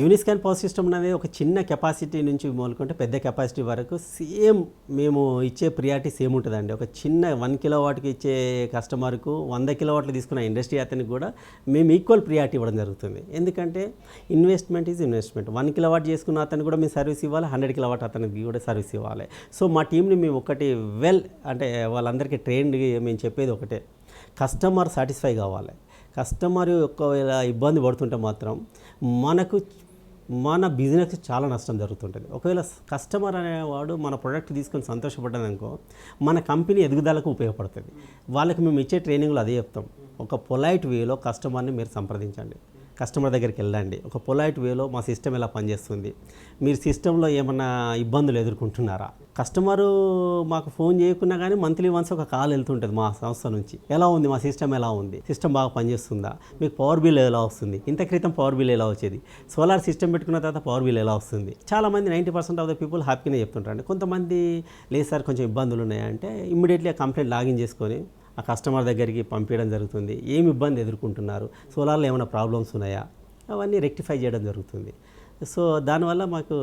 యూనిస్కాన్ power system అనేది ఒక చిన్న కెపాసిటీ నుంచి మొదలుకుంటే పెద్ద కెపాసిటీ వరకు సేమ్ మేము ఇచ్చే ప్రియారిటీ సేమ్ ఉంటుందండి. ఒక చిన్న వన్ కిలో వాట్కి ఇచ్చే కస్టమర్కు వంద కిలో వాట్లు తీసుకున్న ఇండస్ట్రీ అతనికి కూడా మేము ఈక్వల్ ప్రియారిటీ ఇవ్వడం జరుగుతుంది. ఎందుకంటే investment is investment. One kilowatt చేసుకున్న అతను కూడా మేము సర్వీస్ ఇవ్వాలి హండ్రెడ్ కిలో వాట్ అతనికి కూడా సర్వీస్ ఇవ్వాలి. సో మా టీంని మేము ఒకటి వెల్ అంటే వాళ్ళందరికీ ట్రైన్డ్ మేము చెప్పేది ఒకటే. కస్టమర్ సాటిస్ఫై కావాలి. కస్టమర్ ఒకవేళ ఇబ్బంది పడుతుంటే మాత్రం మనకు మన బిజినెస్ చాలా నష్టం జరుగుతుంటుంది. ఒకవేళ కస్టమర్ అనేవాడు మన ప్రోడక్ట్ తీసుకొని సంతోషపడ్డాదనుకో మన కంపెనీ ఎదుగుదలకు ఉపయోగపడుతుంది. వాళ్ళకి మేము ఇచ్చే ట్రైనింగ్లో అదే చెప్తాం. ఒక పొలైట్ వేలో కస్టమర్ని మీరు సంప్రదించండి. కస్టమర్ దగ్గరికి వెళ్ళండి. ఒక పొలైట్ వేలో మా సిస్టమ్ ఎలా పనిచేస్తుంది? మీరు సిస్టంలో ఏమన్నా ఇబ్బందులు ఎదుర్కొంటున్నారా? కస్టమరు మాకు ఫోన్ చేయకున్నా కానీ మంత్లీ వన్స్ ఒక కాల్ వెళ్తుంటుంది మా సంస్థ నుంచి. ఎలా ఉంది? మా సిస్టమ్ ఎలా ఉంది? సిస్టమ్ బాగా పనిచేస్తుందా? మీకు పవర్ బిల్ ఎలా వస్తుంది? ఇంత క్రితం పవర్ బిల్ ఎలా వచ్చేది? సోలార్ సిస్టమ్ పెట్టుకున్న తర్వాత పవర్ బిల్ ఎలా వస్తుంది? చాలామంది ninety percent of the people హ్యాపీగానే చెప్తుంటారండి. కొంతమంది లేదు సార్ కొంచెం ఇబ్బందులు ఉన్నాయంటే ఇమ్మీడియట్లీ ఆ కంప్లైంట్ లాగిన్ చేసుకొని ఆ కస్టమర్ దగ్గరికి పంపించడం జరుగుతుంది. ఏమి ఇబ్బంది ఎదుర్కొంటున్నారు? సోలార్లో ఏమైనా ప్రాబ్లమ్స్ ఉన్నాయా? అవన్నీ రెక్టిఫై చేయడం జరుగుతుంది. సో దానివల్ల మాకు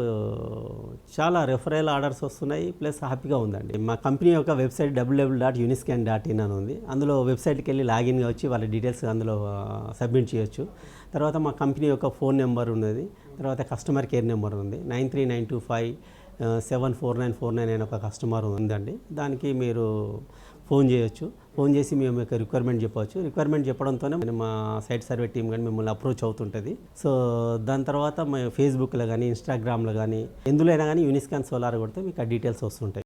చాలా రెఫరల్ ఆర్డర్స్ వస్తున్నాయి. ప్లస్ హ్యాపీగా ఉందండి. మా కంపెనీ యొక్క website WW dot Uniscan dot in అని ఉంది. అందులో వెబ్సైట్కి వెళ్ళి లాగిన్ వచ్చి వాళ్ళ డీటెయిల్స్ అందులో సబ్మిట్ చేయొచ్చు. తర్వాత మా కంపెనీ యొక్క ఫోన్ నెంబర్ ఉన్నది. తర్వాత కస్టమర్ కేర్ నెంబర్ ఉంది. Nine three nine two five seven four nine four nine అనే ఒక కస్టమర్ ఉందండి. దానికి మీరు ఫోన్ చేయొచ్చు. ఫోన్ చేసి మేము యొక్క రిక్వైర్మెంట్ చెప్పవచ్చు. రిక్వైర్మెంట్ చెప్పడంతోనే మేము మా సైట్ సర్వే టీం కానీ మిమ్మల్ని అప్రోచ్ అవుతుంటుంది. సో దాని తర్వాత మా ఫేస్బుక్లో కానీ ఇన్స్టాగ్రామ్లో కానీ ఎందులో అయినా కానీ యూనిస్కాన్ సోలార్ కొడితే మీకు ఆ డీటెయిల్స్ వస్తుంటాయి.